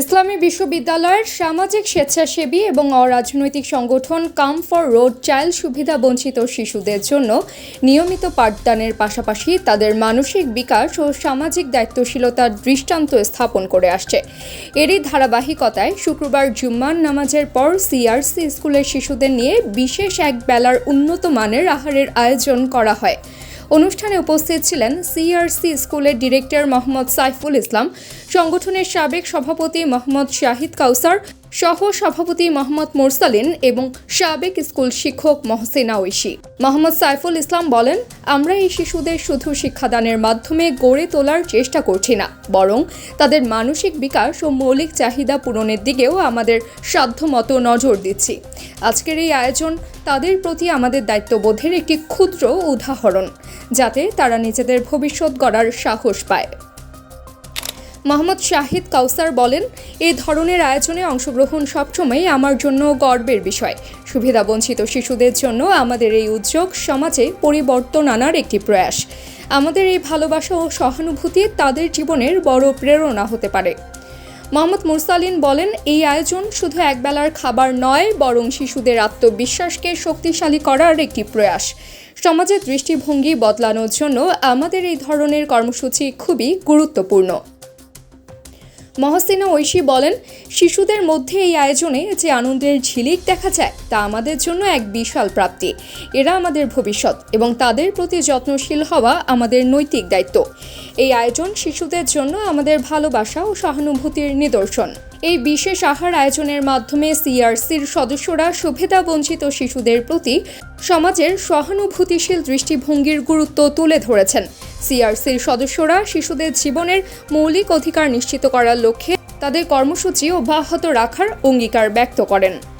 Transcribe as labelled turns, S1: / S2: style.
S1: ইসলামী বিশ্ববিদ্যালয়ের সামাজিক স্বেচ্ছাসেবী এবং অরাজনৈতিক সংগঠন কাম ফর রোড চাইল্ড সুবিধা বঞ্চিত শিশুদের জন্য নিয়মিত পাঠদানের পাশাপাশি তাদের মানসিক বিকাশ ও সামাজিক দায়িত্বশীলতার দৃষ্টান্ত স্থাপন করে আসছে। এরই ধারাবাহিকতায় শুক্রবার জুম্মান নামাজের পর সিআরসি স্কুলের শিশুদের নিয়ে বিশেষ এক বেলার উন্নত মানের আহারের আয়োজন করা হয়। অনুষ্ঠানে উপস্থিত ছিলেন সিআরসি স্কুলের ডিরেক্টর মোহাম্মদ সাইফুল ইসলাম, সংগঠনের সাবেক সভাপতি মোহাম্মদ শাহিদ কাউসার সহ সভাপতি মোহাম্মদ মোরসালিন এবং সাবেক স্কুল শিক্ষক মহসিনা ঐশী মোহাম্মদ সাইফুল ইসলাম বলেন, আমরা এই শিশুদের শুধু শিক্ষাদানের মাধ্যমে গড়ে তোলার চেষ্টা করছি না, বরং তাদের মানসিক বিকাশ ও মৌলিক চাহিদা পূরণের দিকেও আমাদের সাধ্যমতো নজর দিচ্ছি। আজকের এই আয়োজন তাদের প্রতি আমাদের দায়িত্ববোধের একটি ক্ষুদ্র উদাহরণ, যাতে তারা নিজেদের ভবিষ্যৎ গড়ার সাহস পায়। মোহাম্মদ শাহিদ কাউসার বলেন এই ধরনের আয়োজনে অংশগ্রহণ সবসময় আমার জন্য গর্বের বিষয়। সুবিধাবঞ্চিত শিশুদের জন্য আমাদের এই উদ্যোগ সমাজে পরিবর্তন আনার একটি প্রয়াস। আমাদের এই ভালোবাসা ও সহানুভূতি তাদের জীবনের বড় প্রেরণা হতে পারে। মোহাম্মদ মুরসালিন বলেন, এই আয়োজন শুধু একবেলার খাবার নয়, বরং শিশুদের আত্মবিশ্বাসকে শক্তিশালী করার একটি প্রয়াস। সমাজের দৃষ্টিভঙ্গি বদলানোর জন্য আমাদের এই ধরনের কর্মসূচি খুবই গুরুত্বপূর্ণ। মহসিনা ঐশী বলেন, শিশুদের মধ্যে এই আয়োজনে যে আনন্দের ঝিলিক দেখা যায়, তা আমাদের জন্য এক বিশাল প্রাপ্তি। এরা আমাদের ভবিষ্যৎ এবং তাদের প্রতি যত্নশীল হওয়া আমাদের নৈতিক দায়িত্ব। এই আয়োজন শিশুদের জন্য আমাদের ভালোবাসা ও সহানুভূতির নিদর্শন। এই বিশেষ আহার আয়োজনের মাধ্যমে সিআরসির সদস্যরা সুবিধা বঞ্চিত শিশুদের প্রতি সমাজের সহানুভূতিশীল দৃষ্টিভঙ্গির গুরুত্ব তুলে ধরেছেন। সিআরসির সদস্যরা শিশুদের জীবনের মৌলিক অধিকার নিশ্চিত করার লক্ষ্যে তাদের কর্মসূচি অব্যাহত রাখার অঙ্গীকার ব্যক্ত করেন।